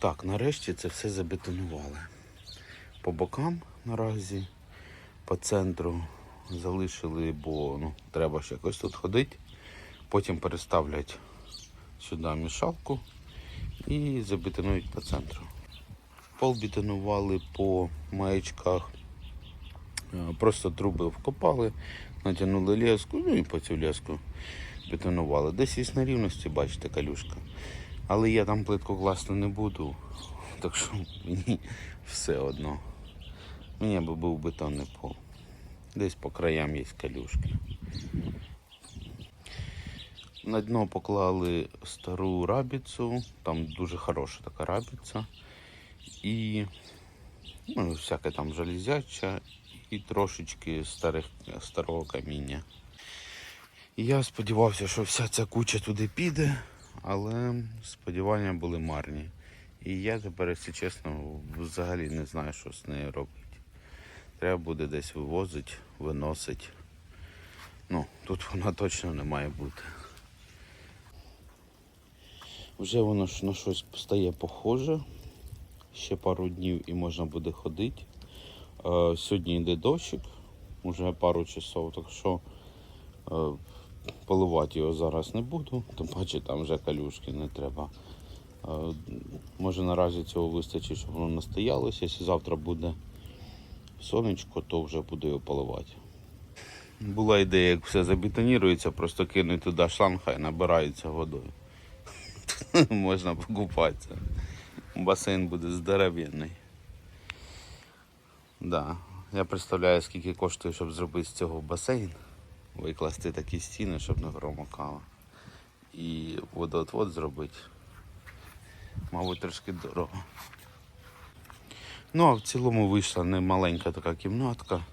Так, нарешті це все забетонували. По бокам наразі, по центру залишили, бо ну, треба ж якось тут ходити. Потім переставлять сюди мішалку і забетонують по центру. Пол бетонували по маячках. Е, Просто труби вкопали, натягнули леску, ну і по цю леску бетонували. Десь із на рівності, бачите, калюшка. Але я там плитку класти не буду, так що мені все одно. Мені би був бетонний пол. Десь по краям є калюшки. На дно поклали стару рабіцу, там дуже хороша така рабіця. І ну, всяке там железяча і трошечки старих, старого каміння. І я сподівався, що вся ця куча туди піде, але сподівання були марні. І я тепер, якщо чесно, взагалі не знаю, що з нею робити. Треба буде десь вивозити, виносити. Ну, тут вона точно не має бути. Вже воно ж на щось стає похоже. Ще пару днів і можна буде ходити. Е, сьогодні йде дощик, вже пару часов, так що е, поливати його зараз не буду, тим паче там вже калюшки не треба. Може наразі цього вистачить, щоб воно настоялося. Якщо завтра буде сонечко, то вже буду його поливати. Була ідея, як все забетонірується, просто кинуть туди шланг і набирається водою. Можна покупатися. Басейн буде здоровенний. Да. Я представляю, скільки коштує, щоб зробити з цього басейн. Викласти такі стіни, щоб не промокало. І водоотвод зробити. Мабуть, трошки дорого. Ну, а в цілому вийшла не маленька така кімнатка.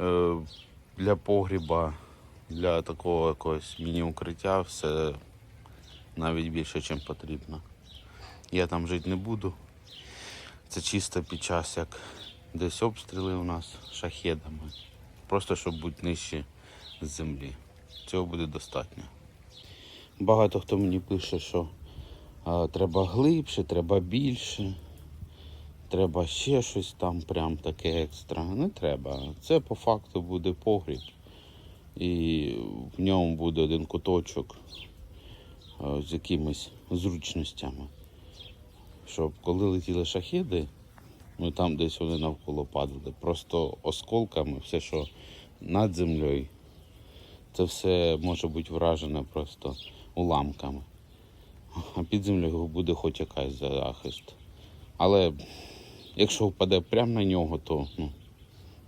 Е, для погріба, для такого якогось міні-укриття все навіть більше, ніж потрібно. Я там жити не буду. Це чисто під час, як десь обстріли у нас шахедами. Просто щоб бути нижче з землі. Цього буде достатньо. Багато хто мені пише, що а, треба глибше, треба більше, треба ще щось там прям таке екстра. Не треба. Це по факту буде погріб. І в ньому буде один куточок з якимись зручностями. Щоб коли летіли шахеди, ну там десь вони навколо падали. Просто осколками, все, що над землею, це все може бути вражене просто уламками. А під землею буде хоч якась захист. Але якщо впаде прямо на нього, то ну,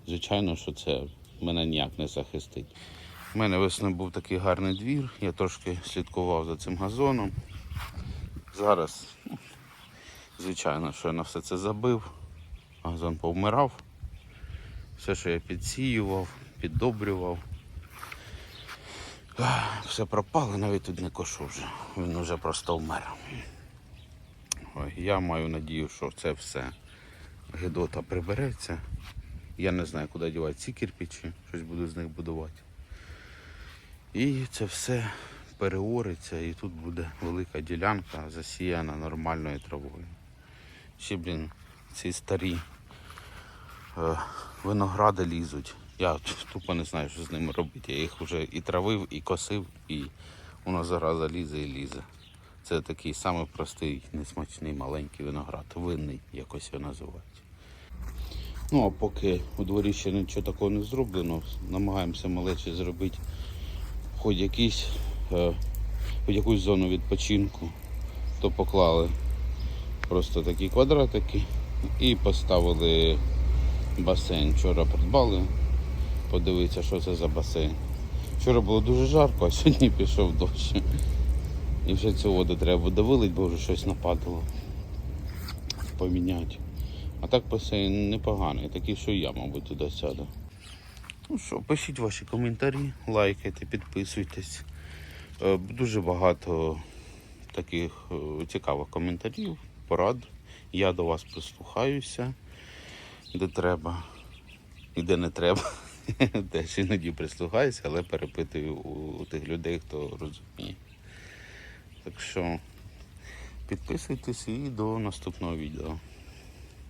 звичайно, що це мене ніяк не захистить. У мене весною був такий гарний двір, я трошки слідкував за цим газоном. Зараз, ну, звичайно, що я на все це забив. Газон повмирав. Все, що я підсіював, піддобрював. Все пропало, навіть тут не кошу вже. Він вже просто вмер. Я маю надію, що це все гидота прибереться. Я не знаю, куди дівати ці кирпичі, щось буду з них будувати. І це все переориться і тут буде велика ділянка засіяна нормальною травою. Ще, блін, ці старі виногради лізуть. Я тупо не знаю, що з ними робити. Я їх вже і травив, і косив, і воно зараза лізе і лізе. Це такий самий простий, несмачний маленький виноград. Винний, якось його називають. Ну а поки у дворі ще нічого такого не зроблено, намагаємося малечі зробити хоч якийсь, е, хоч якусь зону відпочинку, то поклали просто такі квадратики і поставили басейн. Вчора придбали, подивитися, що це за басейн. Вчора було дуже жарко, а сьогодні пішов дощ. І вже цю воду треба буде вилити, бо вже щось нападало. Поміняти. А так басейн непоганий, такий, що я, мабуть, туди сяду. Ну що, пишіть ваші коментарі, лайкайте, підписуйтесь. Е, Дуже багато таких е, цікавих коментарів, порад. Я до вас прислухаюся, де треба і де не треба. Теж іноді прислухаюся, але перепитую у, тих людей, хто розуміє. Так що Підписуйтесь і до наступного відео.